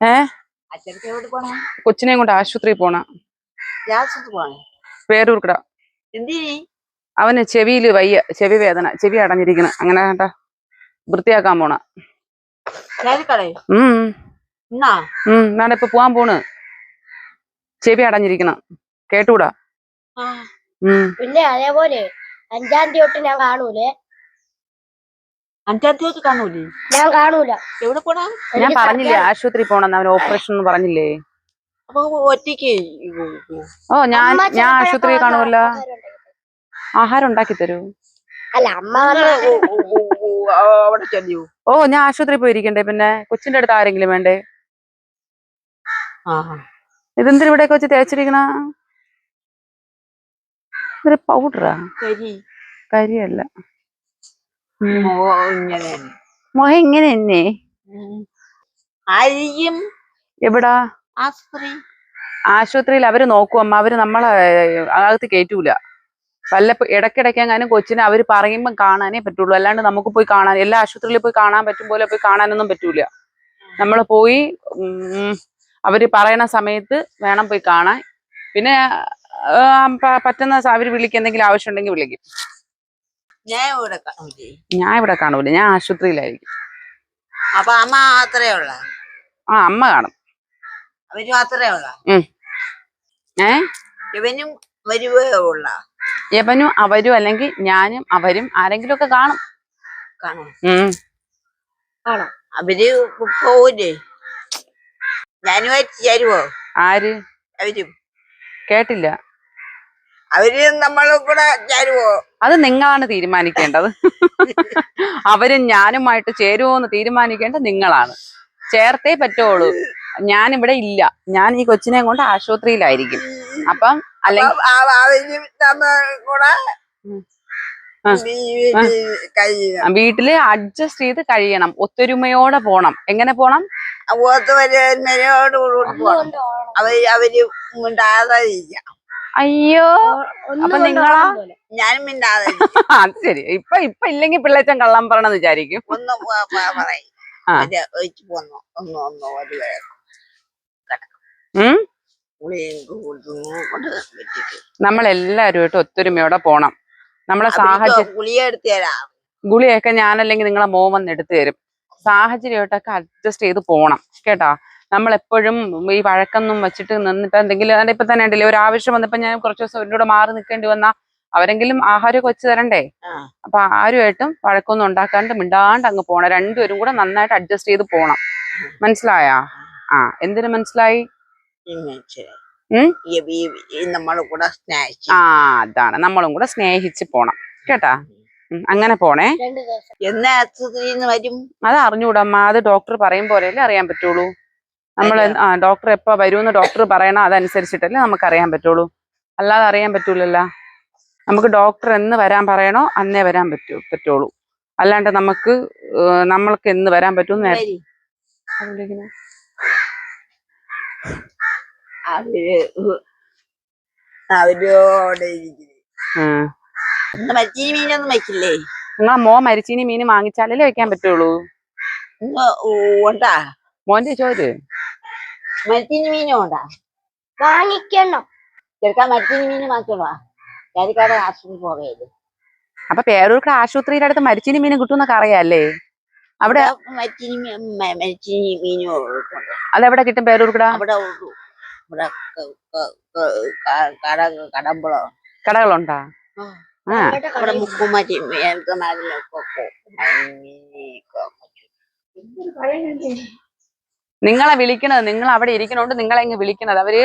ഏ? കൊച്ചിനെയും കൊണ്ട് ആശുപത്രിയിൽ പോണ. പേരൂർക്കട. അവന് ചെവിയിൽ വയ്യ ചെവി വേദന ചെവി അടഞ്ഞിരിക്കണ. അങ്ങനെ കേട്ടാ വൃത്തിയാക്കാൻ പോണ. നാടെ ഇപ്പൊ പോവാൻ പോണ്. ചെവി അടഞ്ഞിരിക്കണം. കേട്ടൂടാ? പിന്നെ അതേപോലെ അഞ്ചാം തീയതി തൊട്ട് ഞാൻ കാണൂലേ? അഞ്ചാം കാണൂലേ? ഞാൻ കാണൂല. എവിടെ പോണ? ഞാൻ പറഞ്ഞില്ലേ ആശുപത്രി പോണെന്ന് അവന് ഓപ്പറേഷൻ എന്ന് പറഞ്ഞില്ലേ? അപ്പൊ ഒറ്റയ്ക്ക് ഓ ഞാൻ ഞാൻ ആശുപത്രി കാണുമല്ല ആഹാരം ഉണ്ടാക്കി തരും. അല്ല അമ്മ വന്ന് അവിടെ ചെല്ലു ഓ ഞാൻ ആശുപത്രി പോയിരിക്കണ്ടേ പിന്നെ? കൊച്ചിന്റെ അടുത്ത് ആരെങ്കിലും വേണ്ടേ? ആ ഇവിടെ വെച്ച് തേച്ചിരിക്കണ? ഇതൊരു പൗഡറാ ശരി കരിയല്ല. ഇങ്ങനെ മുഖം ഇങ്ങനെ തന്നെ അരിയും എവിടാ? ആശുപത്രി ആശുപത്രിയിൽ അവർ നോക്കും അമ്മ. അവർ നമ്മളെ അകത്ത് കയറ്റൂല വല്ലപ്പോ ഇടയ്ക്കിടയ്ക്ക് എങ്ങാനും കൊച്ചിനെ അവർ പറയുമ്പോൾ കാണാനേ പറ്റുള്ളൂ. അല്ലാണ്ട് നമുക്ക് പോയി കാണാൻ എല്ലാ ആശുപത്രിയിൽ പോയി കാണാൻ പറ്റും പോലെ പോയി കാണാനൊന്നും പറ്റൂല. നമ്മൾ പോയി അവർ പറയണ സമയത്ത് വേണം പോയി കാണാൻ. പിന്നെ പറ്റുന്ന അവർ വിളിക്കും എന്തെങ്കിലും ആവശ്യം ഉണ്ടെങ്കിൽ വിളിക്കും. ഞാൻ ഇവിടെ കാണൂലേ ഞാൻ ഇവിടെ കാണൂല ഞാൻ ആശുപത്രിയിലായിരിക്കും. അപ്പൊ അമ്മ മാത്രമേ ഉള്ള? ആ അമ്മ കാണും. അവർ മാത്രമേ ഉള്ള? ഏ? ഇവനും വരുവേ ഉള്ള? യവനും അവരും അല്ലെങ്കിൽ ഞാനും അവരും ആരെങ്കിലും ഒക്കെ കാണും. കാണും. ഉം. അവർ പോവൂലേ? ഞാനുമായിട്ട് ചേരുവോ ആര്? അവരും. കേട്ടില്ല. അവർ നമ്മളും കൂടെ ചേരുവോ? അത് നിങ്ങളാണ് തീരുമാനിക്കേണ്ടത്. അവരും ഞാനുമായിട്ട് ചേരുവോ എന്ന് തീരുമാനിക്കേണ്ട നിങ്ങളാണ്. ചേർത്തേ പറ്റുള്ളൂ. ഞാൻ ഇവിടെ ഇല്ല. ഞാൻ ഈ കൊച്ചിനെ കൊണ്ട് ആശുപത്രിയിലായിരിക്കും. അപ്പം അല്ലെങ്കിൽ വീട്ടിൽ അഡ്ജസ്റ്റ് ചെയ്ത് കഴിയണം. ഒത്തൊരുമയോടെ പോണം. എങ്ങനെ പോണം? പോകണം അവർ അവർ മിണ്ടാതെ അയ്യോ. അപ്പൊ നിങ്ങളാ? ഞാനും മിണ്ടാതെ. അത് ശരി. ഇപ്പൊ ഇപ്പൊ ഇല്ലെങ്കിൽ പിള്ളേച്ചൻ കള്ളം പറയണെന്ന് വിചാരിക്കും. ഒന്ന് പറയും. ആ. ഇത് ഒഴിച്ച് പോന്നു. ഒന്ന് ഒന്ന് ഒരു വേഗം ഉം? ഗുളികയും കൊടുത്തു കൊണ്ട് വെച്ചിട്ട്. നമ്മൾ ഒത്തൊരുമയോടെ പോണം. നമ്മളെ സാഹചര്യം ഗുളിക എടുത്തു തരാം. ഗുളിയൊക്കെ ഞാനല്ലെങ്കിൽ നിങ്ങളെ മോൻ വന്ന് എടുത്തു തരും. സാഹചര്യമായിട്ടൊക്കെ അഡ്ജസ്റ്റ് ചെയ്ത് പോണം. കേട്ടാ? നമ്മൾ എപ്പോഴും ഈ വഴക്കൊന്നും വെച്ചിട്ട് നിന്നിട്ട് എന്തെങ്കിലും അതിന്റെ ഇപ്പൊ തന്നെ ഉണ്ടല്ലേ ഒരു ആവശ്യം വന്നപ്പോ ഞാൻ കുറച്ച് ദിവസം അവരുടെ കൂടെ മാറി നിൽക്കേണ്ടി വന്ന അവരെങ്കിലും ആഹാരമൊക്കെ വെച്ച് തരണ്ടേ. അപ്പൊ ആരുമായിട്ടും വഴക്കൊന്നും ഉണ്ടാക്കാണ്ട് മിണ്ടാണ്ട് അങ്ങ് പോണം. രണ്ടുപേരും കൂടെ നന്നായിട്ട് അഡ്ജസ്റ്റ് ചെയ്ത് പോണം. മനസ്സിലായാ? ആ. എന്തിനു മനസ്സിലായി? ആ അതാണ്. നമ്മളും കൂടെ സ്നേഹിച്ച് പോണം. കേട്ടാ? അങ്ങനെ പോണേ. എന്നാ വരും? അത് അറിഞ്ഞൂടമ്മ. അത് ഡോക്ടർ പറയും പോലെയല്ലേ അറിയാൻ പറ്റുള്ളൂ. നമ്മൾ ആ ഡോക്ടർ എപ്പോ വരുമെന്ന് ഡോക്ടർ പറയണം അതനുസരിച്ചിട്ടല്ലേ നമുക്ക് അറിയാൻ പറ്റുള്ളൂ. അല്ലാതെ അറിയാൻ പറ്റൂലല്ലോ. നമുക്ക് ഡോക്ടർ എന്ന് വരാൻ പറയണോ അന്നേ വരാൻ പറ്റൂ പറ്റുള്ളൂ. അല്ലാണ്ട് നമുക്ക് നമ്മൾക്ക് എന്ന് വരാൻ വെച്ചില്ലേ നിങ്ങളെ മോ മരിച്ചീനി മീൻ വാങ്ങിച്ചാലല്ലേ വെക്കാൻ പറ്റുള്ളൂ? മോന്റെ ചോര് മരത്തിന് മീനും ഉണ്ടാ വാങ്ങിക്കണം. ചെറുക്കാൻ മരത്തിന് മീന് മാത്രമാ? കാരിക്കാട് ആശുപത്രി പോവേ അപ്പൊ പേരൂർക്ക് ആശുപത്രിയുടെ അടുത്ത് മരിച്ചിനി മീൻ കിട്ടുമെന്നൊക്കെ അറിയാല്ലേ? അവിടെ മീനും അതെവിടെ കിട്ടും പേരൂർക്കട അവിടെ ഇവിടെ കട കടമ്പളോ കടകളുണ്ടാ? അവിടെ അവിടെ കടയിൽ മുക്കുമാറ്റി മരുന്നൊക്കെ നിങ്ങളെ വിളിക്കണത് നിങ്ങൾ അവിടെ ഇരിക്കണോണ്ട് നിങ്ങളെ ഇങ്ങ് വിളിക്കണത് അവർ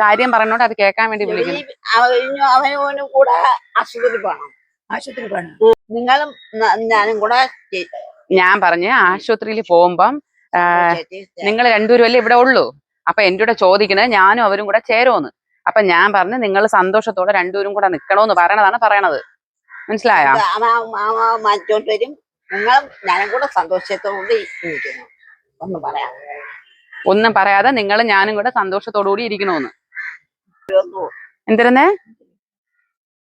കാര്യം പറഞ്ഞോണ്ട് അത് കേൾക്കാൻ വേണ്ടി വിളിക്കണം അവനും അവനും കൂടെ ആശുപത്രി പോകണം ആശുപത്രി പോകണം നിങ്ങളും ഞാനും കൂടെ ഞാൻ പറഞ്ഞ് ആശുപത്രിയിൽ പോകുമ്പം നിങ്ങൾ രണ്ടുപേരും അല്ലേ ഇവിടെ ഉള്ളൂ? അപ്പൊ എന്റെ കൂടെ ചോദിക്കണത് ഞാനും അവരും കൂടെ ചേരുമെന്ന് അപ്പൊ ഞാൻ പറഞ്ഞു നിങ്ങൾ സന്തോഷത്തോടെ രണ്ടുപേരും കൂടെ നിക്കണോന്ന് പറയണതാണ് പറയണത്. മനസ്സിലായോ? മാറ്റോട്ട് വരും. നിങ്ങളും ഞാനും കൂടെ സന്തോഷത്തോടെ ഒന്ന് പറയാം. ഒന്നും പറയാതെ നിങ്ങൾ ഞാനും കൂടെ സന്തോഷത്തോടു കൂടി ഇരിക്കണോന്ന്. എന്തിരുന്നേ?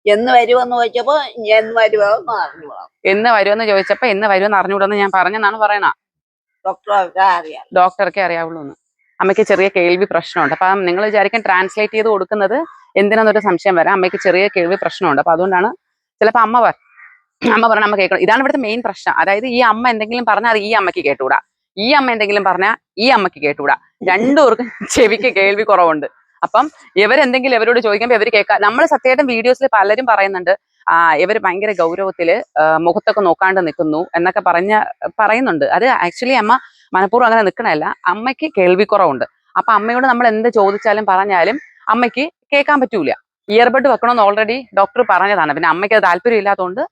എന്ന് വരുമെന്ന് ചോദിച്ചപ്പോ എന്ന് വരുമോ എന്ന് വരുമെന്ന് ചോദിച്ചപ്പോ എന്ന് വരുമെന്ന് അറിഞ്ഞൂടെന്ന് ഞാൻ പറഞ്ഞെന്നാണ് പറയണ. ഡോക്ടറൊക്കെ അറിയാം. ഡോക്ടർക്കേ അറിയാവുള്ളൂ എന്ന് അമ്മയ്ക്ക് ചെറിയ കേൾവി പ്രശ്നമുണ്ട്. അപ്പം നിങ്ങൾ വിചാരിക്കാൻ ട്രാൻസ്ലേറ്റ് ചെയ്ത് കൊടുക്കുന്നത് എന്തിനാന്നൊരു സംശയം വരാം. അമ്മയ്ക്ക് ചെറിയ കേൾവി പ്രശ്നമുണ്ട്. അപ്പൊ അതുകൊണ്ടാണ് ചിലപ്പോൾ അമ്മ അമ്മ പറഞ്ഞ അമ്മ കേൾക്കണം. ഇതാണ് ഇവിടുത്തെ മെയിൻ പ്രശ്നം. അതായത് ഈ അമ്മ എന്തെങ്കിലും പറഞ്ഞാൽ അത് ഈ അമ്മയ്ക്ക് കേട്ടുകൂടാ ഈ അമ്മ എന്തെങ്കിലും പറഞ്ഞാൽ ഈ അമ്മയ്ക്ക് കേട്ടുകൂടാ രണ്ടുപേർക്കും ചെവിക്ക് കേൾവി കുറവുണ്ട്. അപ്പം ഇവരെന്തെങ്കിലും ഇവരോട് ചോദിക്കുമ്പോൾ ഇവർ കേൾക്കാം. നമ്മൾ സത്യമായിട്ടും വീഡിയോസിൽ പലരും പറയുന്നുണ്ട് ആ ഇവർ ഭയങ്കര ഗൗരവത്തിൽ മുഖത്തൊക്കെ നോക്കാണ്ട് നിൽക്കുന്നു എന്നൊക്കെ പറഞ്ഞ പറയുന്നുണ്ട്. അത് ആക്ച്വലി അമ്മ മനഃപൂർവം അങ്ങനെ നിൽക്കണല്ല അമ്മയ്ക്ക് കേൾവിക്കുറവുണ്ട് അപ്പൊ അമ്മയോട് നമ്മൾ എന്ത് ചോദിച്ചാലും പറഞ്ഞാലും അമ്മയ്ക്ക് കേൾക്കാൻ പറ്റൂല. ഇയർബഡ് വെക്കണമെന്ന് ഓൾറെഡി ഡോക്ടർ പറഞ്ഞതാണ്. പിന്നെ അമ്മയ്ക്ക് അത് താല്പര്യം ഇല്ലാത്തതുകൊണ്ട്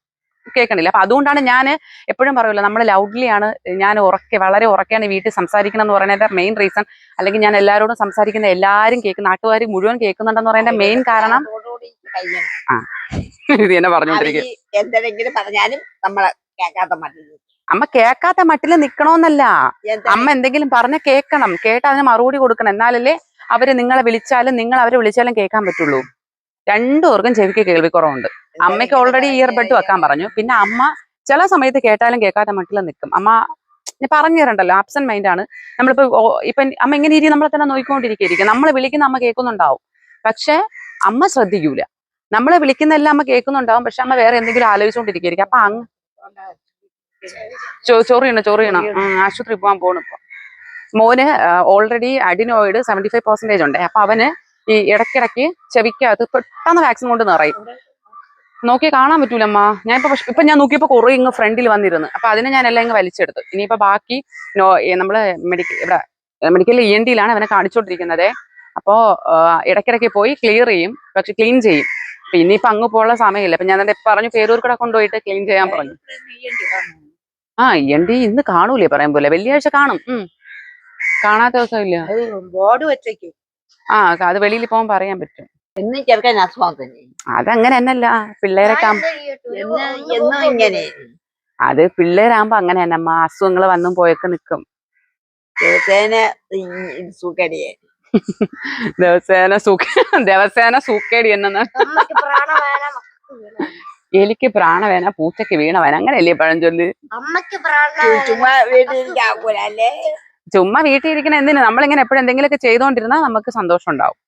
കേൾക്കണില്ല. അപ്പൊ അതുകൊണ്ടാണ് ഞാൻ എപ്പോഴും പറയുമല്ലോ നമ്മൾ ലൗഡ്ലി ആണ് ഞാൻ ഉറക്കെ വളരെ ഉറക്കെയാണ് വീട്ടിൽ സംസാരിക്കണം എന്ന് പറയുന്നതിന്റെ മെയിൻ റീസൺ അല്ലെങ്കിൽ ഞാൻ എല്ലാവരോടും സംസാരിക്കുന്ന എല്ലാവരും കേൾക്കുന്ന നാട്ടുകാർ മുഴുവൻ കേൾക്കുന്നുണ്ടെന്ന് പറയുന്ന മെയിൻ കാരണം ആ. ഇത് തന്നെ പറഞ്ഞുകൊണ്ടിരിക്കും. എന്തെങ്കിലും പറഞ്ഞാലും നമ്മളെ കേൾക്കാത്ത മതി അമ്മ കേൾക്കാത്ത മട്ടിൽ നിക്കണോന്നല്ല. അമ്മ എന്തെങ്കിലും പറഞ്ഞ കേൾക്കണം. കേട്ട് അതിന് മറുപടി കൊടുക്കണം. എന്നാലല്ലേ അവർ നിങ്ങളെ വിളിച്ചാലും നിങ്ങൾ അവരെ വിളിച്ചാലും കേൾക്കാൻ പറ്റുള്ളൂ. രണ്ടുപേർക്കും ചെവിക്ക് കേൾവിക്കുറവുണ്ട്. അമ്മയ്ക്ക് ഓൾറെഡി ഇയർബഡ് വെക്കാൻ പറഞ്ഞു. പിന്നെ അമ്മ ചില സമയത്ത് കേട്ടാലും കേൾക്കാത്ത മട്ടിൽ നിൽക്കും അമ്മ ഞാൻ പറഞ്ഞു തരണ്ടല്ലോ ആബ്സെന്റ് മൈൻഡ് ആണ്. നമ്മളിപ്പോ ഇപ്പൊ അമ്മ ഇങ്ങനെ ഇരി നമ്മളെ തന്നെ നോക്കിക്കൊണ്ടിരിക്കും നമ്മൾ വിളിക്കുന്ന അമ്മ കേൾക്കുന്നുണ്ടാവും. പക്ഷെ അമ്മ ശ്രദ്ധിക്കൂല. നമ്മളെ വിളിക്കുന്നെല്ലാം അമ്മ കേൾക്കുന്നുണ്ടാവും. പക്ഷെ അമ്മ വേറെ എന്തെങ്കിലും ആലോചിച്ചുകൊണ്ടിരിക്കും അപ്പൊ അങ്ങ് ചോ- ചോറ് ചെയ്യണം ചോറ് ചെയ്യണം? ആശുപത്രി പോകാൻ പോണു ഇപ്പൊ. മോന് already adenoid seventy five percentage ഉണ്ട്. അപ്പൊ അവന് ഈ ഇടയ്ക്കിടയ്ക്ക് ചെവിക്കകത്ത് പെട്ടെന്ന് വാക്സിൻ കൊണ്ട് നിറയും. നോക്കി കാണാൻ പറ്റൂലമ്മ. ഞാൻ ഇപ്പൊ ഇപ്പൊ ഞാൻ നോക്കിയപ്പോ കുറെ ഇങ്ങ് ഫ്രണ്ടിൽ വന്നിരുന്നു. അപ്പൊ അതിനെ ഞാൻ എല്ലാം ഇങ്ങ് വലിച്ചെടുത്തു. ഇനിയിപ്പോ ബാക്കി നമ്മൾ മെഡിക്കൽ ഇവിടെ മെഡിക്കൽ ഇ എൻ ഡിയിലാണ് അവനെ കാണിച്ചുകൊണ്ടിരിക്കുന്നത് അപ്പോ ഇടയ്ക്കിടയ്ക്ക് പോയി ക്ലിയർ ചെയ്യും. പക്ഷെ ക്ലീൻ ചെയ്യും. പിന്നെ ഇപ്പൊ അങ്ങ് പോകാനുള്ള സമയമില്ല. അപ്പൊ ഞാൻ എന്റെ പറഞ്ഞു പേരൂർ കൂടെ കൊണ്ടുപോയിട്ട് ക്ലീൻ ചെയ്യാൻ പറഞ്ഞു. ആ ഇ എൻ ഡി ഇന്ന് കാണൂലേ പറയാൻ പോലെ. വെള്ളിയാഴ്ച കാണും. ഉം. കാണാത്ത ദിവസമില്ല ബോർഡ് വെച്ചേക്കും. ആ അത് വെളിയിൽ പോകാൻ പറയാൻ പറ്റും. എന്ന് ചെറുക്കൻ അസുഖം തന്നെ അതങ്ങനെ എന്നല്ല പിള്ളേരൊക്കെ എന്നും ഇങ്ങനെ? അത് പിള്ളേരാകുമ്പോ അങ്ങനെ തന്നെ അമ്മ അസുഖങ്ങൾ വന്നും പോയൊക്കെ നിക്കും. ദിവസേന ദിവസേന സൂക്ക ദിവസേന സൂക്കേടി എന്ന അമ്മയ്ക്ക് പ്രാണവേന മക്കൾക്ക് വീണ എലിക്ക് പ്രാണവേന പൂച്ചക്ക് വീണവേന അങ്ങനെയല്ലേ പഴഞ്ചൊല്ല്? അമ്മയ്ക്ക് പ്രാണവേന ചുമ്മാ അല്ലേ ചുമ്മാ വീട്ടിൽ ഇരിക്കണ എന്തിനു? നമ്മളിങ്ങനെ എപ്പോഴും എന്തെങ്കിലുമൊക്കെ ചെയ്തോണ്ടിരുന്നാ നമുക്ക് സന്തോഷം ഉണ്ടാവും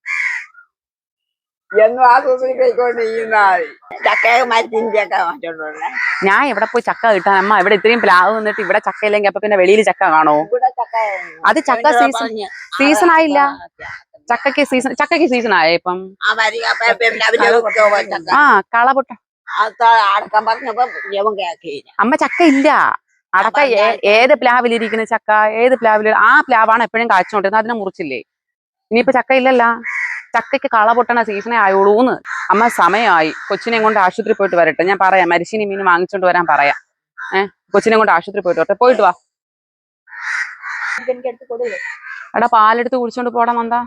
ഞാൻ എവിടെ പോയി ചക്ക കിട്ടാൻ? അമ്മ ഇവിടെ ഇത്രയും പ്ലാവ് നിന്നിട്ട് ഇവിടെ ചക്ക ഇല്ലെങ്കിൽ അപ്പൊ പിന്നെ വെളിയിൽ ചക്ക കാണോ? അത് ചക്ക സീസൺ സീസൺ ആയില്ല. ചക്കക്ക് സീസൺ ചക്കക്ക് സീസൺ ആയ ഇപ്പം? ആ കളപൊട്ട. അമ്മ ചക്ക ഇല്ല. അടക്ക ഏത് പ്ലാവിലിരിക്കുന്ന ചക്ക? ഏത് പ്ലാവിൽ ആ പ്ലാവാണ് എപ്പോഴും കാച്ചുകൊണ്ടിരുന്നത്. അതിനെ മുറിച്ചില്ലേ? ഇനിയിപ്പോ ചക്ക ഇല്ലല്ല. ചക്കയ്ക്ക് കള പൊട്ടണ സീസണേ ആയുള്ളൂന്ന്. അമ്മ സമയമായി. കൊച്ചിനെ കൊണ്ട് ആശുപത്രി പോയിട്ട് വരട്ടെ. ഞാൻ പറയാം. മരിശിനി മീൻ വാങ്ങിച്ചോണ്ട് വരാൻ പറയാം. ഏഹ് കൊച്ചിനെ കൊണ്ട് ആശുപത്രി പോയിട്ട് വരട്ടെ. പോയിട്ട് വാ. എടാ പാലെടുത്ത് കുടിച്ചോണ്ട് പോടാ എന്താ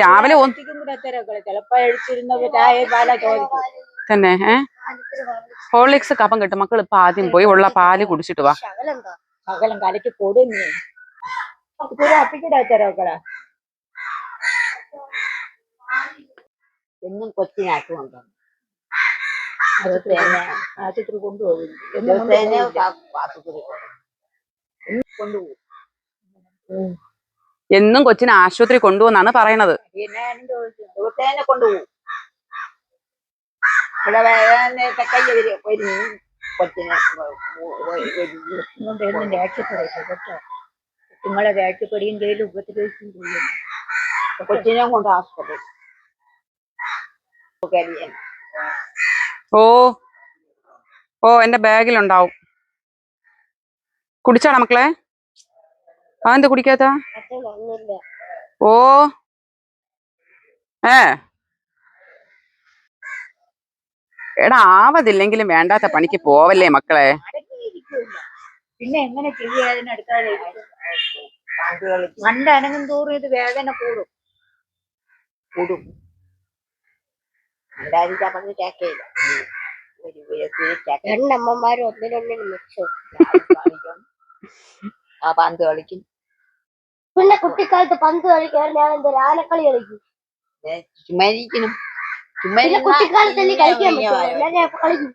രാവിലെ തന്നെ ഏഹ് ഹോർലിക്സ് കപ്പം കിട്ടും മക്കൾ ഇപ്പൊ ആദ്യം പോയി ഉള്ള പാൽ കുടിച്ചിട്ട് വാ. കലക്കി കൊടുങ്ങി എന്നും ആശുപത്രി കൊണ്ടുപോകും. എന്നും കൊച്ചിനെ ആശുപത്രി കൊണ്ടുപോകുന്നാണ് പറയണത്. കൊണ്ടുപോകും. ഇവിടെ വേദനയൊക്കെ കൈ വരും കൊച്ചിനെ കൊണ്ടുവന്ന് രക്ഷപ്പെടും കേട്ടോ. നിങ്ങളെ രക്ഷപ്പെടുകയും ചെയ്തു ഉപദ്രവിക്കുകയും ചെയ്യും കൊച്ചിനെ കൊണ്ട് ആസ്പത്രി ഓ. ഓ എന്റെ ബാഗിലുണ്ടാവും. കുടിച്ചാടാ മക്കളെ? അതെന്താ കുടിക്കാത്ത? ഓ. ഏ. എടാ ആവതില്ലെങ്കിലും വേണ്ടാത്ത പണിക്ക് പോവല്ലേ മക്കളെ? പിന്നെ എങ്ങനെ അനങ്ങും തോറും ഇത് വേദന കൂടും. കൂടും. ഉണ്ടായിരിക്കാൻ പറഞ്ഞ് കേക്കയില്ല. രണ്ടമ്മമാരും ഒന്നിനൊന്നിന് മിച്ചു. ആ പന്ത് കളിക്കും. പിന്നെ കുട്ടിക്കാലത്ത് പന്ത് കളിക്കാൻ ഞാൻ എന്തൊരു ആനക്കളി കളിക്കും? ചുമ്മാ പിന്നെ ഇരുന്നാ കുട്ടിക്കാലത്തല്ലേ കളിക്കാൻ കളിക്കും.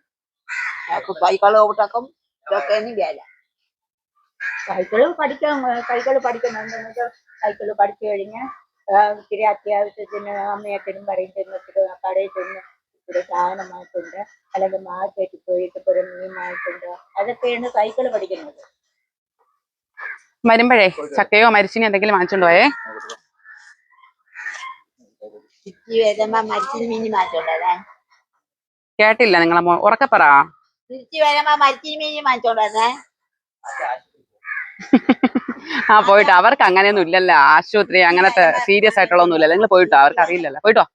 ഓട്ടക്കും ഇതൊക്കെ വേല. സൈക്കിൾ പഠിക്കാൻ സൈക്കിൾ പഠിക്കുന്നുണ്ട് സൈക്കിൾ പഠിച്ചു കഴിഞ്ഞ് ആ, ഇത്തിരി അത്യാവശ്യത്തിന് അമ്മയച്ഛനും പറയും ചെന്നിട്ട് കടയിൽ ചെന്ന് ഇത്തിരി സാധനം അല്ലെങ്കിൽ മാർക്കറ്റിൽ പോയിട്ട് ഒരു മീൻ അതൊക്കെയാണ് സൈക്കിൾ പഠിക്കുന്നത്. വരുമ്പോഴേ ചക്കയോ മരിച്ചിനി എന്തെങ്കിലും വാങ്ങിച്ചോണ്ട് പോയേ തിരിച്ചു വരുമ്പോ മരിച്ചിന് മീനി മാറ്റോണ്ടേ കേട്ടില്ല നിങ്ങളെ ഉറക്കെ പറ. തിരിച്ചു വരുമ്പോ മരിച്ചിന് മീനി മാറ്റോണ്ടേ ആ പോയിട്ട്. അവർക്ക് അങ്ങനെയൊന്നും ഇല്ലല്ലോ. ആശുപത്രി അങ്ങനത്തെ സീരിയസ് ആയിട്ടുള്ള ഇല്ലല്ലോ. നിങ്ങൾ പോയിട്ടോ? അവർക്ക് അറിയില്ലല്ലോ. പോയിട്ടോ?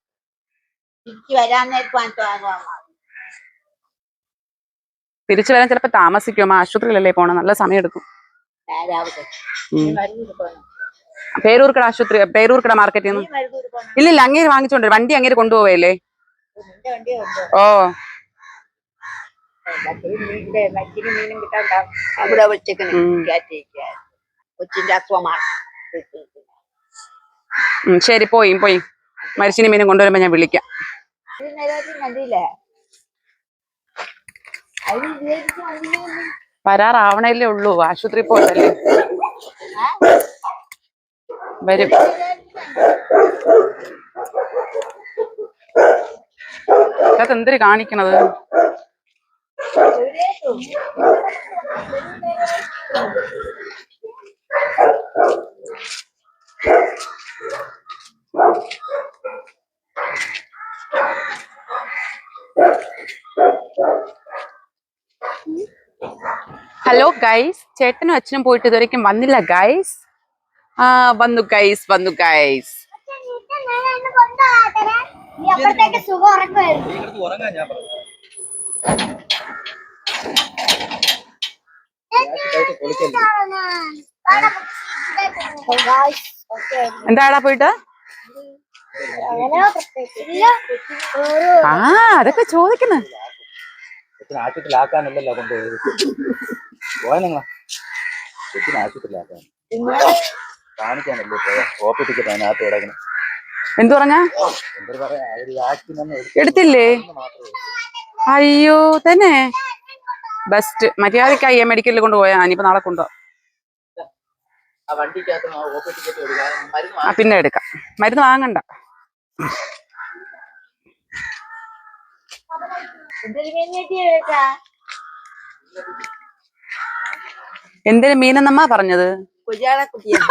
തിരിച്ചു വരാൻ ചിലപ്പോ താമസിക്കും ആശുപത്രിയിലല്ലേ പോണം? നല്ല സമയം എടുക്കും രാവിലെ ഉം. മരുന്നൂർ പോകണം പേരൂർക്കട ആശുപത്രി പേരൂർക്കട മാർക്കറ്റിൽ നിന്ന് ഇല്ലില്ല അങ്ങേര് വാങ്ങിച്ചോണ്ട് വണ്ടി അങ്ങേര് കൊണ്ടുപോവല്ലേ? ഓ. ശരി പോയി പോയി. മരിച്ചിനി മീനും കൊണ്ടുവരുമ്പോ ഞാൻ വിളിക്കാം. വരാറാവണല്ലേ ഉള്ളൂ. ആശുപത്രി പോയതല്ലേ? വരും. അത് എന്തിനു കാണിക്കണത്? ഹലോ ഗൈസ് ചേട്ടനും അച്ഛനും പോയിട്ട് ഇതുവരെയ്ക്കും വന്നില്ല ഗൈസ്. ആ വന്നു ഗൈസ് വന്നു ഗൈസ് പൊളിക്കല്ലേ എന്താടാ പോയിട്ട്? ആ അതൊക്കെ ചോദിക്കുന്നു. ആശുപത്രിയിലാക്കാനല്ലല്ലോ കൊണ്ടുപോയത്. പോയ നിങ്ങളാ. ആശുപത്രിയിലാക്കാൻ. കാണിക്കാനല്ലേ പോയ? കോപ്പി ടിക്കറ്റ് അതിനകത്ത് കിടക്കണം എന്തു പറഞ്ഞാ? എടുത്തില്ലേ? അയ്യോ തന്നെ. ബെസ്റ്റ് മര്യാദയ്ക്ക് അയ്യ മെഡിക്കലിൽ കൊണ്ടുപോയാ ഇനിയിപ്പോ നാളെ കൊണ്ടുപോകാം പിന്നെ എടുക്കാം. മരുന്ന് വാങ്ങണ്ട. എന്തിനു മീനെന്നമ്മ പറഞ്ഞത്? കുഞ്ഞാളെ കുട്ടിയെ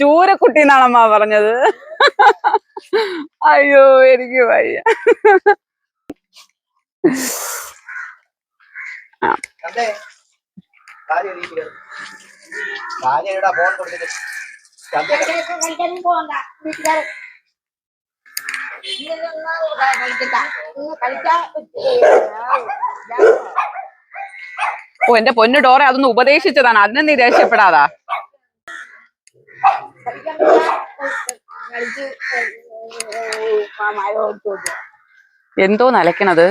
ചൂരക്കുട്ടി എന്നാണമ്മ പറഞ്ഞത്. അയ്യോ എനിക്ക് വയ്യ. കണ്ടേ ഓ എന്റെ പൊന്നു ഡോറെ അതൊന്ന് ഉപദേശിച്ചതാണ്. അതിനെ നീ ദേഷ്യപ്പെടാതാ. എന്തോ നലക്കണത്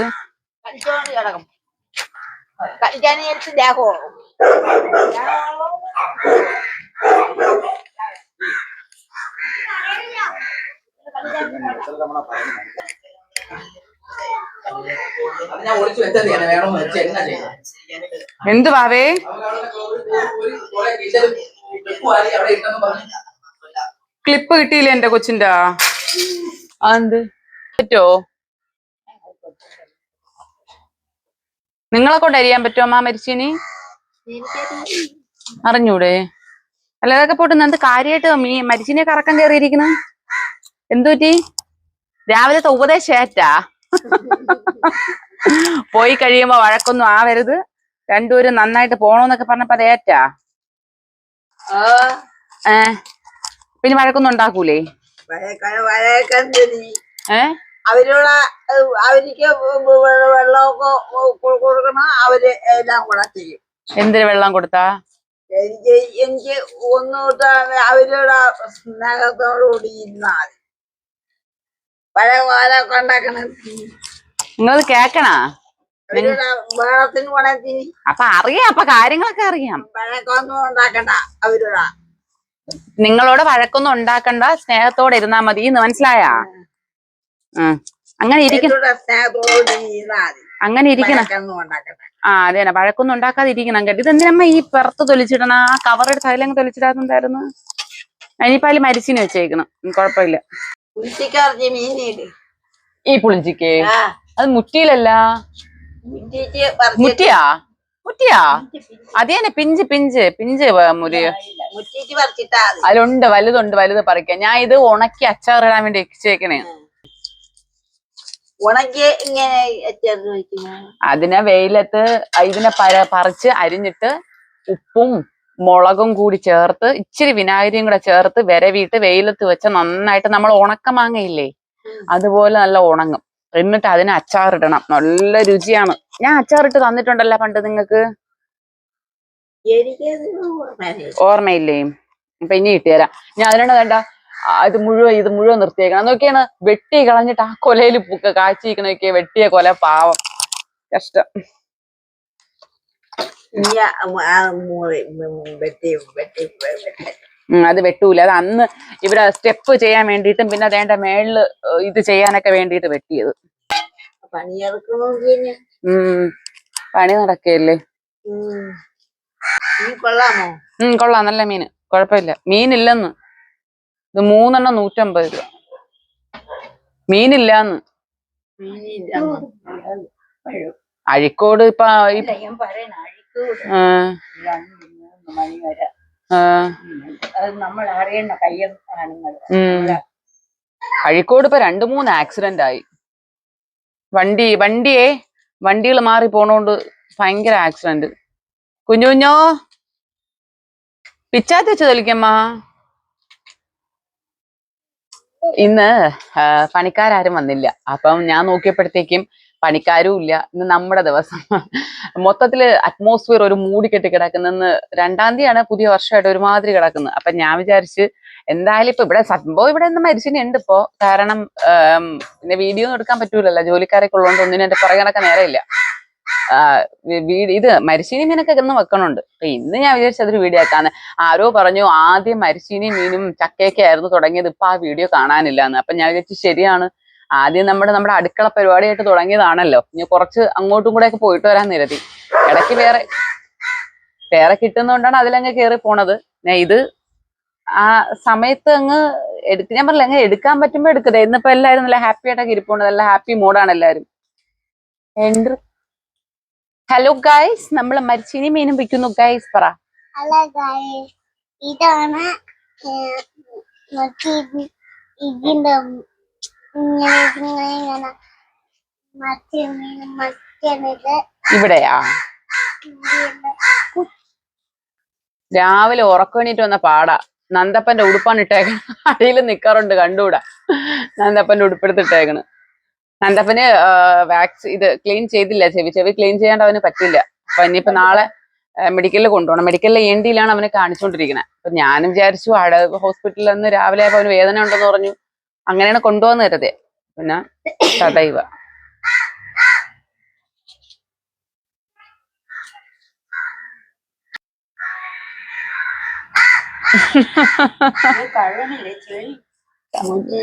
ഞാൻ ഒളിച്ചു വെച്ചത് വേണമെന്ന് വെച്ച് എന്നാ ചെയ്യുന്നത് എന്തു വാവേ ക്ലിപ്പ് കിട്ടിയില്ലേ എന്റെ കൊച്ചിന്റെ എന്ത്? പറ്റോ? നിങ്ങളെ കൊണ്ട് അരിയാൻ പറ്റുമോ അമ്മ മരിച്ചിനി? അറിഞ്ഞൂടെ? അല്ല അതൊക്കെ പോട്ട് എന്ത് കാര്യമായിട്ട് മീ മരിച്ചിനെ കറക്കം കയറിയിരിക്കുന്നു? എന്തുപറ്റി രാവിലത്തെ ഉപദേശേറ്റാ? പോയി കഴിയുമ്പോ വഴക്കൊന്നും ആവരുത്. രണ്ടുപേരും നന്നായിട്ട് പോണോന്നൊക്കെ പറഞ്ഞപ്പോ അത് ഏറ്റാ? ഏ. പിന്നെ വഴക്കൊന്നും ഉണ്ടാക്കൂലേ? ഏ? അവരോട് അവർക്ക് വെള്ളമൊക്കെ കൊടുക്കണം അവർ എല്ലാം കൂടെ ചെയ്യും എന്തിനു വെള്ളം കൊടുത്താ? എനിക്ക് എനിക്ക് ഒന്നുകൂട്ട അവരോട് സ്നേഹത്തോടുകൂടി ഇരുന്നാൽ. പഴയ കാലമൊക്കെ ഉണ്ടാക്കണം നിങ്ങൾ കേക്കണാ? അപ്പൊ അറിയാം അപ്പൊ കാര്യങ്ങളൊക്കെ അറിയാം. നിങ്ങളോട് വഴക്കൊന്നും ഉണ്ടാക്കണ്ട സ്നേഹത്തോടെ ഇരുന്നാ മതി എന്ന് മനസ്സിലായാ? അങ്ങനെ ഇരിക്കണം അങ്ങനെ ഇരിക്കണം ആ അതെ തന്നെ. വഴക്കൊന്നും ഉണ്ടാക്കാതിരിക്കണം കേട്ടോ. ഇതെന്തിനമ്മ ഈ പുറത്ത് തൊലിച്ചിടണം? ആ കവറെടുത്ത് അതിലങ്ങ് തൊലിച്ചിടാത്തുണ്ടായിരുന്നു ഇനിയിപ്പോ അതിൽ മരിച്ചിന് വെച്ചേക്കണം. കൊഴപ്പില്ല കുഴപ്പമില്ല. ഈ പുളിഞ്ചിക്ക് അത് മുറ്റിയിലല്ല മുറ്റിയാ? മുറ്റിയാ? അത് തന്നെ പിഞ്ച് പിഞ്ച് പിഞ്ച് മുരി. അതിലുണ്ട് വലുതുണ്ട് വലുത് പറിക്കാൻ. ഞാൻ ഇത് ഉണക്കി അച്ചാർ ഇടാൻ വേണ്ടി വെച്ചേക്കണേ. അതിനെ വെയിലത്ത് ഇതിനെ പര പറിച്ച് അരിഞ്ഞിട്ട് ഉപ്പും മുളകും കൂടി ചേർത്ത് ഇച്ചിരി വിനാഗിരിയും കൂടെ ചേർത്ത് വിരവിയിട്ട് വെയിലത്ത് വെച്ച് നന്നായിട്ട് നമ്മൾ ഉണക്കമാങ്ങയില്ലേ അതുപോലെ നല്ല ഉണങ്ങും. എന്നിട്ട് അതിന് അച്ചാറിടണം. നല്ല രുചിയാണ്. ഞാൻ അച്ചാറിട്ട് തന്നിട്ടുണ്ടല്ലോ പണ്ട് നിങ്ങൾക്ക്. ഓർമ്മയില്ല. അപ്പൊ ഇനി കിട്ടിയരാം. ഞാൻ അതിനാണ് വേണ്ട. ഇത് മുഴുവൻ ഇത് മുഴുവൻ നിർത്തിയേക്കണം. അതൊക്കെയാണ് വെട്ടി കളഞ്ഞിട്ട് ആ കൊലയിൽ പൂക്ക കാച്ചിരിക്കണൊക്കെ വെട്ടിയ കൊല പാവം. കഷ്ടം. വെട്ടി വെട്ടി വെട്ടി. അത് വെട്ടൂല. അത് അന്ന് ഇവിടെ സ്റ്റെപ്പ് ചെയ്യാൻ വേണ്ടിയിട്ടും പിന്നെ അതേണ്ട മേളിൽ ഇത് ചെയ്യാനൊക്കെ വേണ്ടിയിട്ട് വെട്ടിയത്. പണി നടക്കല്ലേ ഉം. നീ കൊള്ളാമോ? ഉം കൊള്ളാം. നല്ല മീന് കുഴപ്പമില്ല. മീനില്ലെന്ന്. ഇത് മൂന്നെണ്ണം നൂറ്റമ്പത് രൂപ. മീനില്ലാന്ന്? അഴിക്കോട് ഇപ്പൊ ആ, നമ്മൾ കയ്യം അഴിക്കോട് ഇപ്പൊ രണ്ടു മൂന്ന് ആക്സിഡന്റ് ആയി. വണ്ടി വണ്ടിയെ വണ്ടികൾ മാറി പോണോണ്ട് ഭയങ്കര ആക്സിഡന്റ് കുഞ്ഞു കുഞ്ഞോ? പിച്ചാത്തി വെച്ച് തൊലിക്കമ്മ ഇന്ന് പണിക്കാരും വന്നില്ല. അപ്പം ഞാൻ നോക്കിയപ്പോഴത്തേക്കും പണിക്കാരും ഇല്ല. ഇന്ന് നമ്മുടെ ദിവസം. മൊത്തത്തിൽ അറ്റ്മോസ്ഫിയർ ഒരു മൂടി കെട്ടി കിടക്കുന്നെന്ന് രണ്ടാം തീയതിയാണ് പുതിയ വർഷമായിട്ട് ഒരുമാതിരി കിടക്കുന്നത്. അപ്പൊ ഞാൻ വിചാരിച്ച് എന്തായാലും ഇപ്പൊ ഇവിടെ സംഭവം ഇവിടെ നിന്ന് മരിച്ചിനുണ്ട് ഇപ്പോ. കാരണം പിന്നെ വീഡിയോ ഒന്നും എടുക്കാൻ പറ്റൂലല്ലോ. ജോലിക്കാരൊക്കെ ഉള്ളതുകൊണ്ട് ഒന്നിനും എന്റെ പുറകെ നടക്കാൻ നേരമില്ല. ആ, വി- വീ- ഇത് മരിച്ചീനി മീനൊക്കെ ഇന്ന് വെക്കണുണ്ട്. അപ്പൊ ഇന്ന് ഞാൻ വിചാരിച്ചതൊരു വീഡിയോ ആക്കാന്ന്. ആരോ പറഞ്ഞു ആദ്യം മരിച്ചീനി മീനും ചക്കയൊക്കെ ആയിരുന്നു തുടങ്ങിയത് ഇപ്പൊ ആ വീഡിയോ കാണാനില്ല എന്ന് അപ്പൊ ഞാൻ വിചാരിച്ചു ശരിയാണ്. ആദ്യം നമ്മുടെ നമ്മുടെ അടുക്കള പരിപാടിയായിട്ട് തുടങ്ങിയതാണല്ലോ. ഇനി കുറച്ച് അങ്ങോട്ടും കൂടെ ഒക്കെ പോയിട്ട് വരാൻ നിരത്തി ഇടയ്ക്ക് വേറെ വേറെ കിട്ടുന്നതുകൊണ്ടാണ് അതിലങ്ങ് കയറി പോണത്. ഞാൻ ഇത് ആ സമയത്ത് അങ്ങ് എടുക്ക ഞാൻ പറഞ്ഞില്ല അങ്ങ് എടുക്കാൻ പറ്റുമ്പോ എടുക്കതേ ഇന്നിപ്പോ എല്ലാവരും നല്ല ഹാപ്പി ആയിട്ടൊക്കെ ഇരിപ്പുണ്ട്. നല്ല ഹാപ്പി മൂഡാണ് എല്ലാരും എന്ത് ഹലോ ഗൈസ് നമ്മൾ മരിച്ചിനി മീനും വിൽക്കുന്നു. ഗൈസ് പറ. ഹലോ ഇതാണ് ഇതിന്റെ ഇവിടെയാ? രാവിലെ ഉറക്കണിട്ട് വന്ന പാടാ. നന്ദപ്പന്റെ ഉടുപ്പാണ് ഇട്ടേക്കണ അടിയിൽ നിക്കാറുണ്ട് കണ്ടുകൂടാ. നന്ദപ്പന്റെ ഉടുപ്പെടുത്തിട്ടേക്കണ് നന്ദപ്പന് വാക്സ് ഇത് ക്ലീൻ ചെയ്തില്ല ചെവി. ചെവി ക്ലീൻ ചെയ്യാണ്ട് അവന് പറ്റില്ല. അപ്പൊ ഇനിയിപ്പോ നാളെ മെഡിക്കലിൽ കൊണ്ടുപോകണം മെഡിക്കലിലെ എൻ ഡിയിലാണ് അവനെ കാണിച്ചുകൊണ്ടിരിക്കുന്നത് അപ്പൊ ഞാനും വിചാരിച്ചു അവിടെ ഹോസ്പിറ്റലിൽ നിന്ന് രാവിലെ ആയപ്പോ അവന് വേദന ഉണ്ടെന്ന് പറഞ്ഞു. അങ്ങനെയാണ് കൊണ്ടുപോകുന്ന കരുതേ പിന്നെ ചെളി മുജി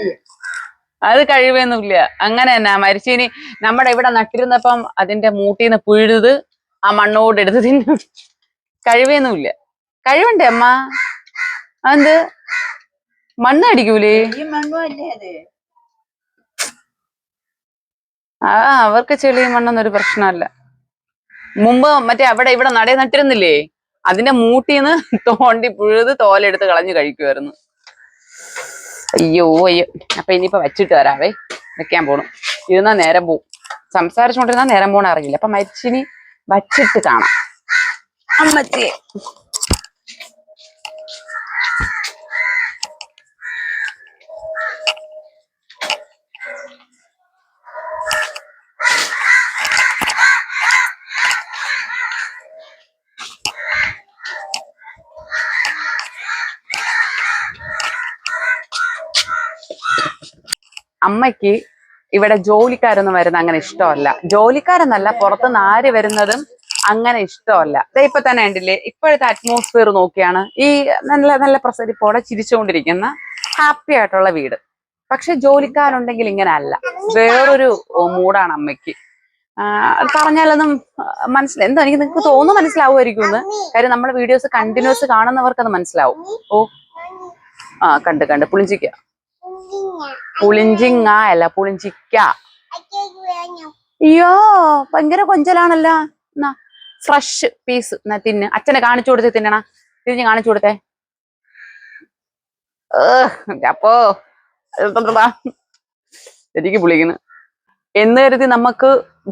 അത് കഴിവൊന്നുമില്ല. അങ്ങനെ തന്നെ മരിച്ചീനി നമ്മുടെ ഇവിടെ നട്ടിരുന്നപ്പം അതിന്റെ മൂട്ടിന്ന് പുഴുത് ആ മണ്ണോട് എടുത്ത് തിന്നും. കഴിവൊന്നുമില്ല. കഴിവുണ്ടേ അമ്മ? അത് മണ്ണ് അടിക്കൂലേ? ആ അവർക്ക് ചെളിയും മണ്ണൊന്നും ഒരു പ്രശ്നമല്ല. മുമ്പ് മറ്റേ അവിടെ ഇവിടെ നടയെ നട്ടിരുന്നില്ലേ? അതിന്റെ മൂട്ടിന്ന് തോണ്ടി പുഴുത് തോലെടുത്ത് കളഞ്ഞു കഴിക്കുമായിരുന്നു അയ്യോ അയ്യോ. അപ്പൊ ഇനിയിപ്പോ വെച്ചിട്ട് വരാവേ. വെക്കാൻ പോണു. ഇരുന്നാ നേരം പോവും. സംസാരിച്ചുകൊണ്ടിരുന്നാ നേരം പോണ അറിയില്ല. അപ്പൊ മരിച്ചിനി വച്ചിട്ട് കാണാം. അമ്മച്ചിയെ അമ്മയ്ക്ക് ഇവിടെ ജോലിക്കാരൊന്നും വരുന്ന അങ്ങനെ ഇഷ്ടമല്ല. ജോലിക്കാരെന്നല്ല പുറത്തുനിന്ന് ആര് വരുന്നതും അങ്ങനെ ഇഷ്ടമല്ല. ഇപ്പൊ തന്നെ കണ്ടില്ലേ ഇപ്പോഴത്തെ അറ്റ്മോസ്ഫിയർ നോക്കിയാണ് ഈ നല്ല നല്ല പ്രസരിപ്പോടെ ചിരിച്ചുകൊണ്ടിരിക്കുന്ന ഹാപ്പി ആയിട്ടുള്ള വീട്. പക്ഷെ ജോലിക്കാരുണ്ടെങ്കിൽ ഇങ്ങനെ അല്ല. വേറൊരു മൂടാണ് അമ്മയ്ക്ക്. പറഞ്ഞാലൊന്നും മനസ്സിലായി എന്തോ എനിക്ക് നിങ്ങൾക്ക് തോന്നുന്നു മനസ്സിലാവുമായിരിക്കും എന്ന് കാര്യം നമ്മുടെ വീഡിയോസ് കണ്ടിന്യൂസ് കാണുന്നവർക്ക് അത് മനസ്സിലാവും. ഓ. ആ കണ്ട് കണ്ട് പുളിഞ്ചിക്ക. പുളിഞ്ചിങ്ങ അല്ല പുളിഞ്ചിക്ക. അയ്യോ ഭയങ്കര കൊഞ്ചലാണല്ലോ. എന്നാ ഫ്രഷ് പീസ് എന്നാ തിന്ന്. അച്ഛനെ കാണിച്ചു കൊടുത്തേ തിന്നണ. തിരിഞ്ഞ് കാണിച്ചു കൊടുത്തേ. അപ്പോ എനിക്ക് പുളിക്കുന്നു. എന്ന് കരുതി നമുക്ക്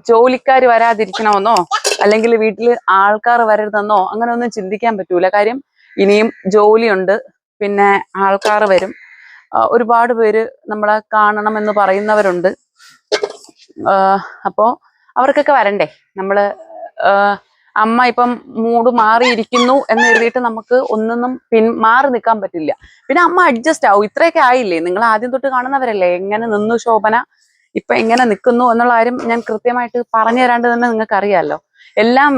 ജോലിക്കാർ വരാതിരിക്കണമെന്നോ അല്ലെങ്കിൽ വീട്ടിൽ ആൾക്കാർ വരരുതെന്നോ അങ്ങനെ ഒന്നും ചിന്തിക്കാൻ പറ്റൂല. കാര്യം ഇനിയും ജോലിയുണ്ട് പിന്നെ ആൾക്കാർ വരും. ഒരുപാട് പേര് നമ്മളെ കാണണം എന്ന് പറയുന്നവരുണ്ട് അപ്പോൾ അവർക്കൊക്കെ വരണ്ടേ? നമ്മൾ അമ്മ ഇപ്പം മൂഡ് മാറിയിരിക്കുന്നു എന്ന് എഴുതിയിട്ട് നമുക്ക് ഒന്നൊന്നും പിൻ മാറി നിൽക്കാൻ പറ്റില്ല. പിന്നെ അമ്മ അഡ്ജസ്റ്റ് ആവും. ഇത്രയൊക്കെ ആയില്ലേ? നിങ്ങൾ ആദ്യം തൊട്ട് കാണുന്നവരല്ലേ? എങ്ങനെ നിന്നു ശോഭന? ഇപ്പൊ എങ്ങനെ നിൽക്കുന്നു എന്നുള്ള കാര്യം ഞാൻ കൃത്യമായിട്ട് പറഞ്ഞു തരാണ്ട് തന്നെ നിങ്ങൾക്ക് അറിയാമല്ലോ എല്ലാം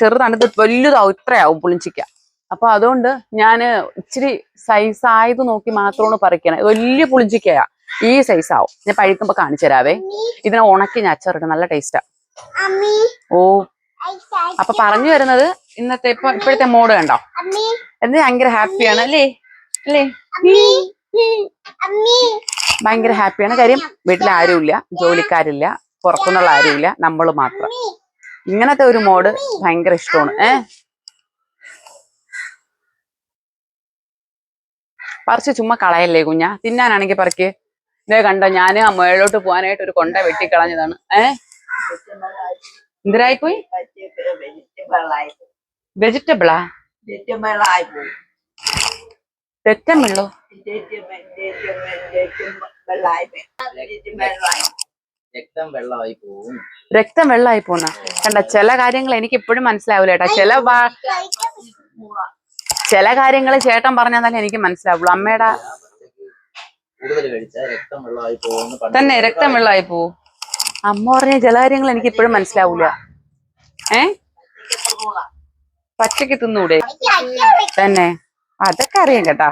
ചെറുതാണ് ഇത് വലുതാവും ഇത്രയാവും പുളിഞ്ചിക്ക. അപ്പൊ അതുകൊണ്ട് ഞാൻ ഇച്ചിരി സൈസ് ആയത് നോക്കി മാത്രമാണ് പറിക്കണേ. വലിയ പുളിഞ്ചിക്കയാ. ഈ സൈസ് ആവും. ഞാൻ പഴുക്കുമ്പോ കാണിച്ചു തരാവേ. ഇതിനെ ഉണക്കി ഞാൻ അച്ചറിട്ട് നല്ല ടേസ്റ്റാ ഓ. അപ്പൊ പറഞ്ഞു വരുന്നത് ഇന്നത്തെ ഇപ്പൊ ഇപ്പോഴത്തെ മോഡ് കണ്ടോ? എന്ന് ഭയങ്കര ഹാപ്പിയാണ് അല്ലേ? അല്ലേ? ഭയങ്കര ഹാപ്പിയാണ് കാര്യം വീട്ടിൽ ആരുമില്ല. ജോലിക്കാരില്ല. പുറത്തുനിന്നുള്ള ആരുമില്ല. നമ്മൾ മാത്രം. ഇങ്ങനത്തെ ഒരു മോഡ് ഭയങ്കര ഇഷ്ടമാണ്. ഏ? പറിച്ച് ചുമ്മാ കളയല്ലേ കുഞ്ഞ? തിന്നാനാണെങ്കിൽ പറിക്ക്. ഇതേ കണ്ടോ ഞാൻ ആ മുകളിലോട്ട് പോകാനായിട്ട് ഒരു കൊണ്ട വെട്ടിക്കളഞ്ഞതാണ്. ഏ? എന്തിനായിപ്പോയി? വെജിറ്റബിളാ തെറ്റമുള്ളു പോകും രക്തം വെള്ളമായി പോണ രക്തം വെള്ളമായി പോന്ന. കണ്ട ചില കാര്യങ്ങൾ എനിക്ക് ഇപ്പോഴും മനസ്സിലാവില്ല കേട്ടാ ചില ചില കാര്യങ്ങൾ ചേട്ടൻ പറഞ്ഞാൽ എനിക്ക് മനസ്സിലാവുള്ളൂ. അമ്മയുടെ തന്നെ രക്തം വെള്ളമായി പോവും. അമ്മ പറഞ്ഞ ചില കാര്യങ്ങൾ എനിക്ക് ഇപ്പോഴും മനസ്സിലാവൂല. ഏ? പച്ചക്ക് തിന്നൂടെ? തന്നെ. അതൊക്കെ അറിയാം കേട്ടാ.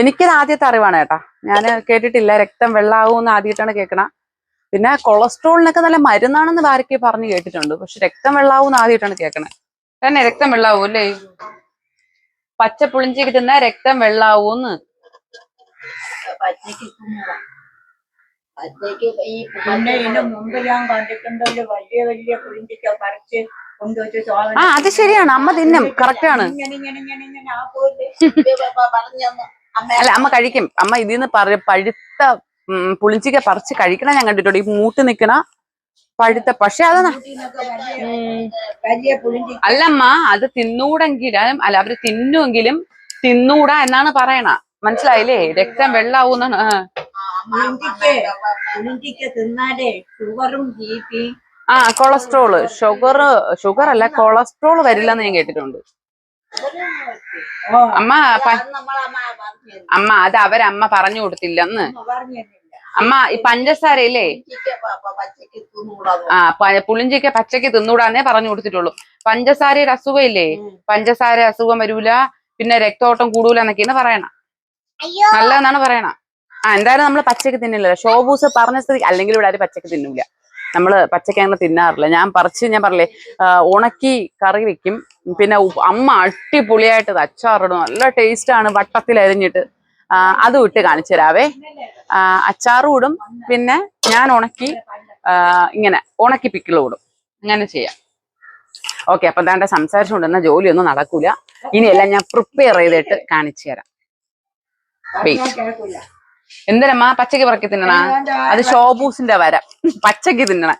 എനിക്കത് ആദ്യത്തെ അറിവാണ് കേട്ടാ. ഞാൻ കേട്ടിട്ടില്ല. രക്തം വെള്ളാവൂന്ന് ആദ്യമായിട്ടാണ് കേൾക്കണ പിന്നെ കൊളസ്ട്രോളിനൊക്കെ നല്ല മരുന്നാണെന്ന് ഭാര്യയ്ക്ക് പറഞ്ഞു കേട്ടിട്ടുണ്ട്. പക്ഷെ രക്തം വെള്ളാവൂന്ന് ആദ്യമായിട്ടാണ് കേൾക്കണേ തന്നെ രക്തം വെള്ളാവൂ അല്ലേ? പച്ച പുളിഞ്ചിക്ക് തിന്നാ രക്തം വെള്ളാവൂന്ന്. പിന്നെ ഇതിന് മുമ്പ് ഞാൻ വലിയ വലിയ പുളിഞ്ചിക്ക പറിച്ച് കൊണ്ടുവച്ച് ആ അത് ശരിയാണ്. അമ്മ തിന്നും. കറക്റ്റ് ആണ്. ഇങ്ങനെ ഇങ്ങനെ ഇങ്ങനെ ഇങ്ങനെ ആ പോലെ. അമ്മ. അല്ല അമ്മ കഴിക്കും. അമ്മ ഇതിന്ന് പറ പഴുത്ത പുളിഞ്ചിക്ക പറിച്ച് കഴിക്കണ ഞാൻ കണ്ടിട്ടുണ്ട്. ഈ മൂട്ട് നിക്കണ പഴുത്ത പക്ഷെ അത് അല്ലമ്മ അത് തിന്നൂടെങ്കിലും അല്ല അവർ തിന്നുമെങ്കിലും തിന്നൂടാ എന്നാണ് പറയണ. മനസ്സിലായില്ലേ? രക്തം വെള്ളാവൂന്നാണ് ആ. കൊളസ്ട്രോൾ. ഷുഗർ ഷുഗർ അല്ല കൊളസ്ട്രോൾ വരില്ലെന്ന് ഞാൻ കേട്ടിട്ടുണ്ട്. അമ്മ അമ്മ അത് അവരമ്മ പറഞ്ഞു കൊടുത്തില്ലെന്ന്. അമ്മ ഈ പഞ്ചസാരയില്ലേ? ആ പുളിഞ്ചിക്ക പച്ചക്ക് തിന്നൂടാന്നേ പറഞ്ഞു കൊടുത്തിട്ടുള്ളൂ. പഞ്ചസാരയുടെ അസുഖം ഇല്ലേ പഞ്ചസാര അസുഖം വരൂല പിന്നെ രക്തോട്ടം കൂടൂല എന്നൊക്കെയാണ് പറയണ. അയ്യോ. നല്ലതെന്നാണ് പറയണ. ആ എന്തായാലും നമ്മൾ പച്ചക്ക് തിന്നില്ല ഷോബൂസ് പറഞ്ഞ സ്ഥിതി അല്ലെങ്കിൽ ഇവിടെ ആരും പച്ചക്ക് തിന്നൂല. നമ്മൾ പച്ചക്ക് അങ്ങനെ തിന്നാറില്ല. ഞാൻ പറിച്ച് ഞാൻ പറഞ്ഞില്ലേ ഉണക്കി കറി വെക്കും. പിന്നെ അമ്മ അടിപൊളിയായിട്ട് അച്ചാറിടും. നല്ല ടേസ്റ്റ് ആണ്. വട്ടത്തിൽ അരിഞ്ഞിട്ട്. ആ, അതും ഇട്ട് കാണിച്ചു തരാവേ. അച്ചാറും ഇടും. പിന്നെ ഞാൻ ഉണക്കി ഇങ്ങനെ ഉണക്കി പിക്കിളും ഇടും. അങ്ങനെ ചെയ്യാം. ഓക്കെ അപ്പൊ എന്താണ്ട് സംസാരിച്ചുകൊണ്ടിരുന്ന ജോലിയൊന്നും നടക്കൂല. ഇനിയെല്ലാം ഞാൻ പ്രിപ്പയർ ചെയ്തിട്ട് കാണിച്ചു തരാം. കേൾക്കില്ല എന്തിനമ്മ? പച്ചക്ക് പറക്കി തിന്നണ? അത് ഷോബൂസിന്റെ വര. പച്ചക്ക് തിന്നണ.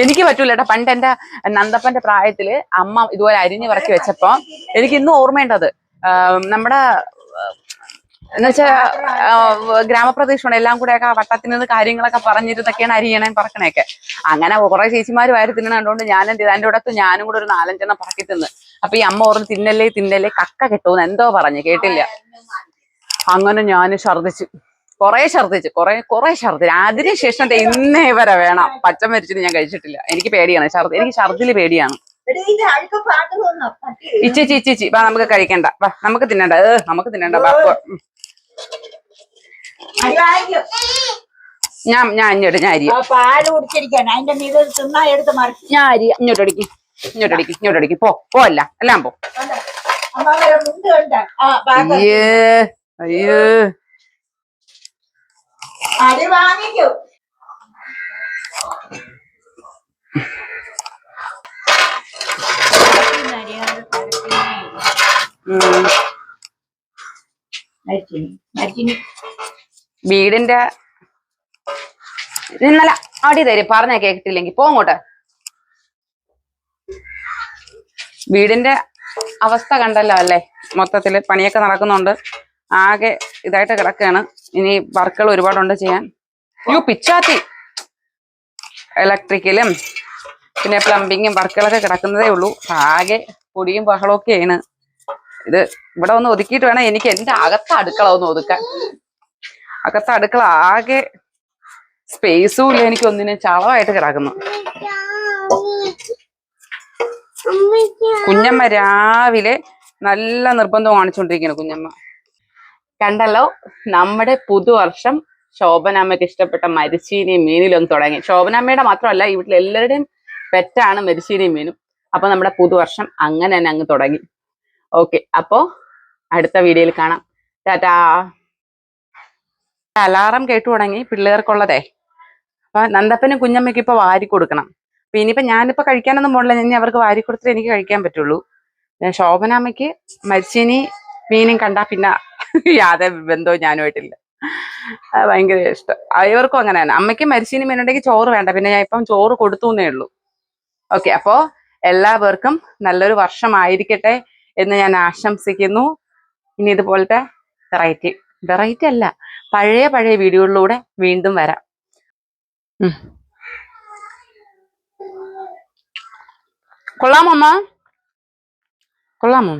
എനിക്ക് പറ്റൂല കേട്ടോ പണ്ട് എന്റെ നന്ദപ്പന്റെ പ്രായത്തിൽ അമ്മ ഇതുപോലെ അരിഞ്ഞു പറക്കി വെച്ചപ്പോ എനിക്ക് ഇന്നും ഓർമ്മയുണ്ടത്. നമ്മുടെ എന്നുവെച്ചാ ഗ്രാമപ്രദേശമാണ്. എല്ലാം കൂടെ ഒക്കെ വട്ടത്തിനത് കാര്യങ്ങളൊക്കെ പറഞ്ഞിരുന്നൊക്കെയാണ് അരിയണേ പറക്കണേക്കെ അങ്ങനെ കുറെ ചേച്ചിമാര് വാരി തിന്നണം കണ്ടുകൊണ്ട് ഞാൻ ചെയ്തു? അതിന്റെ കൂടെ ഞാനും കൂടെ ഒരു നാലഞ്ചെണ്ണം പറക്കി തിന്ന്. അപ്പൊ ഈ അമ്മ ഓർന്ന് തിന്നല്ലേ തിന്നല്ലേ കക്ക കിട്ടുമെന്ന് എന്തോ പറഞ്ഞു കേട്ടില്ല. അങ്ങനെ ഞാൻ ഛർദിച്ചു കുറെ ഛർദിച്ചു കുറെ കുറെ ഛർദിച്ചു അതിന് ശേഷം ഇന്നേ വരെ വേണം. പച്ച മരിച്ചിട്ട് ഞാൻ കഴിച്ചിട്ടില്ല. എനിക്ക് പേടിയാണ്. ഛർദി എനിക്ക് ഛർദിൽ പേടിയാണ്. ഇച്ചിച്ചി ഇച്ചിച്ചി വാ നമുക്ക് കഴിക്കണ്ട. വാ നമുക്ക് തിന്നണ്ട. ഏഹ് നമുക്ക് തിന്നണ്ട. ഞാൻ ഞാൻ ഇങ്ങോട്ട് ഞാൻ അരിയാം പാൽ കുടിച്ചിരിക്കാൻ അതിന്റെ മീത് തിന്നാ എടുത്ത് മറിച്ച്. ഞാൻ അരിയാം ഇങ്ങോട്ട് അടിക്കും. ഇങ്ങോട്ട് അടിക്കും ഇങ്ങോട്ട് അടിക്കും. പോ പോല്ല എല്ലാം പോ. അയ്യേ അയ്യോ. അരി വാങ്ങിക്കൂ. ഉം. വീടിന്റെ നല്ല അടി തരും. പറഞ്ഞ കേട്ടില്ലെങ്കിൽ പോങ്ങോട്ട് വീടിന്റെ അവസ്ഥ കണ്ടല്ലോ അല്ലേ? മൊത്തത്തിൽ പണിയൊക്കെ നടക്കുന്നുണ്ട്. ആകെ ഇതായിട്ട് കിടക്കുകയാണ്. ഇനി വർക്കുകൾ ഒരുപാടുണ്ട് ചെയ്യാൻ. യു പിച്ചാത്തി. ഇലക്ട്രിക്കലും പിന്നെ പ്ലംബിങ്ങും വർക്കുകളൊക്കെ കിടക്കുന്നതേ ഉള്ളൂ. ആകെ പൊടിയും ബഹളവും ഒക്കെയാണ് ഇത് ഇവിടെ ഒന്ന് ഒതുക്കിയിട്ട് വേണം എനിക്ക് എന്റെ അകത്ത അടുക്കള ഒന്ന് ഒതുക്കാൻ. അകത്ത അടുക്കള ആകെ സ്പേസും ഇല്ല എനിക്ക് ഒന്നിനെ ചളവായിട്ട് കിടക്കുന്നു. കുഞ്ഞമ്മ രാവിലെ നല്ല നിർബന്ധം കാണിച്ചുകൊണ്ടിരിക്കുന്നു കുഞ്ഞമ്മ. കണ്ടല്ലോ നമ്മുടെ പുതുവർഷം ശോഭനാമ്മയ്ക്ക് ഇഷ്ടപ്പെട്ട മരിച്ചീനിയും മീനിലും തുടങ്ങി. ശോഭനാമ്മയുടെ മാത്രമല്ല ഈ വീട്ടിൽ എല്ലാവരുടെയും പെറ്റാണ് മരിച്ചീനിയും മീനും. അപ്പൊ നമ്മുടെ പുതുവർഷം അങ്ങനെ തന്നെ അങ്ങ് തുടങ്ങി. ഓക്കെ അപ്പോ അടുത്ത വീഡിയോയിൽ കാണാം. ടാറ്റാ. അലാറം കേട്ടു തുടങ്ങി പിള്ളേർക്കുള്ളതേ. അപ്പൊ നന്ദപ്പനും കുഞ്ഞമ്മയ്ക്ക് ഇപ്പൊ വാരി കൊടുക്കണം. അപ്പൊ ഇനിയിപ്പോ ഞാനിപ്പോ കഴിക്കാനൊന്നും പോണില്ല. ഇനി അവർക്ക് വാരി കൊടുത്തിട്ട് എനിക്ക് കഴിക്കാൻ പറ്റുള്ളൂ. ശോഭനാമ്മയ്ക്ക് മരിച്ചിനി മീനും കണ്ടാ പിന്നെ യാതൊരു ബന്ധവും ഞാനുമായിട്ടില്ല. ഭയങ്കര ഇഷ്ടം. ഇവർക്കും അങ്ങനെ തന്നെ അമ്മയ്ക്ക് മരിച്ചിനി മീനുണ്ടെങ്കിൽ ചോറ് വേണ്ട. പിന്നെ ഞാൻ ഇപ്പം ചോറ് കൊടുത്തു എന്നേ ഉള്ളൂ. ഓക്കെ അപ്പോൾ എല്ലാവർക്കും നല്ലൊരു വർഷമായിരിക്കട്ടെ. എന്ന് ഞാൻ ആശംസിക്കുന്നു. ഇനി ഇതുപോലത്തെ വെറൈറ്റി വെറൈറ്റി അല്ല പഴയ പഴയ വീഡിയോകളിലൂടെ വീണ്ടും വരാം. കൊള്ളാമോ കൊള്ളാമോ?